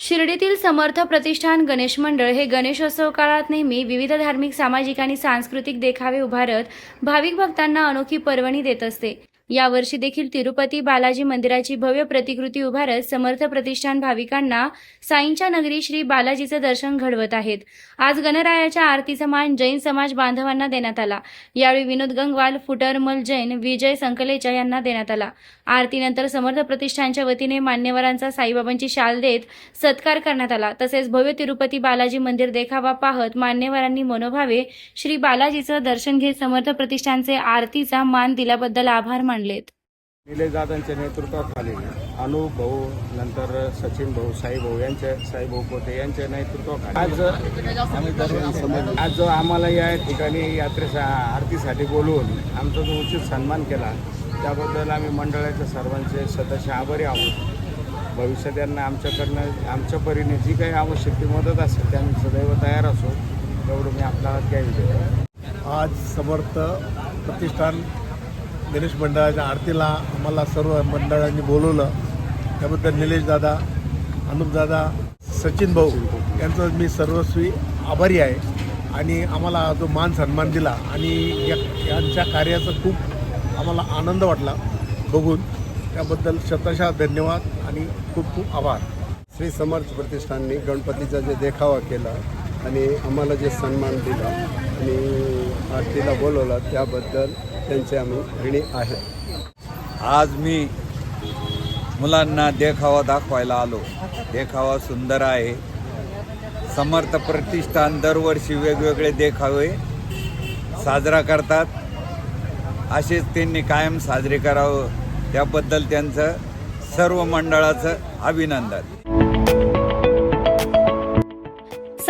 शिर्डीतील समर्थ प्रतिष्ठान गणेश मंडळ हे गणेशोत्सव काळात नेहमी विविध धार्मिक सामाजिक आणि सांस्कृतिक देखावे उभारत भाविक भक्तांना अनोखी पर्वणी देत असते. यावर्षी देखील तिरुपती बालाजी मंदिराची भव्य प्रतिकृती उभारत समर्थ प्रतिष्ठान भाविकांना साईंच्या नगरी श्री बालाजीचं दर्शन घडवत आहेत. आज गणरायाच्या आरतीचा मान जैन समाज बांधवांना देण्यात आला. यावेळी विनोद गंगवाल फुटरमल जैन विजय संकलेचा यांना देण्यात आला. आरतीनंतर समर्थ प्रतिष्ठानच्या वतीने मान्यवरांचा साईबाबांची शाल देत सत्कार करण्यात आला. तसेच भव्य तिरुपती बालाजी मंदिर देखावा पाहत मान्यवरांनी मनोभावे श्री बालाजीचं दर्शन घेत समर्थ प्रतिष्ठानचे आरतीचा मान दिल्याबद्दल आभार मानलेत निलेश दादांच्या नेतृत्वाखाली अनुप भाऊ नंतर सचिन भाऊ साई भाऊ यांच्या साई भाऊ पोटे यांच्या नेतृत्वाखाली आज आम्ही आज जो आम्हाला या ठिकाणी यात्रेचा आरतीसाठी बोलवून आमचा जो उचित सन्मान केला त्याबद्दल आम्ही मंडळाच्या सर्वांचे सदस्य आभारी आहोत. भविष्यात यांना आमच्याकडनं आमच्या परीने जी काही आवश्यक ती मदत असेल ते आम्ही सदैव तयार असो. तेवढं मी आपल्याला देतो आज समर्थ प्रतिष्ठान गणेश मंडळाच्या आरतीला आम्हाला सर्व मंडळांनी बोलवलं. त्याबद्दल निलेश दादा अनुपदादा सचिन भाऊ यांचं मी सर्वस्वी आभारी आहे. आणि आम्हाला जो मान सन्मान दिला आणि या यांच्या कार्याचा खूप आम्हाला आनंद वाटला बघून. त्याबद्दल शतशः धन्यवाद आणि खूप खूप आभार. श्री समर्थ प्रतिष्ठानने गणपतीचा जे देखावा केला आणि आम्हाला जे सन्मान दिला आणि आरतीला बोलवला त्याबद्दल त्यांचे आम्ही ऋणी आहेत आज मी मुलांना देखावा दाखवायला आलो. देखावा सुंदर आहे. समर्थ प्रतिष्ठान दरवर्षी वेगवेगळे देखावे साजरा करतात. असेच त्यांनी कायम साजरे करावं. त्याबद्दल त्यांचं सर्व मंडळाचं अभिनंदन.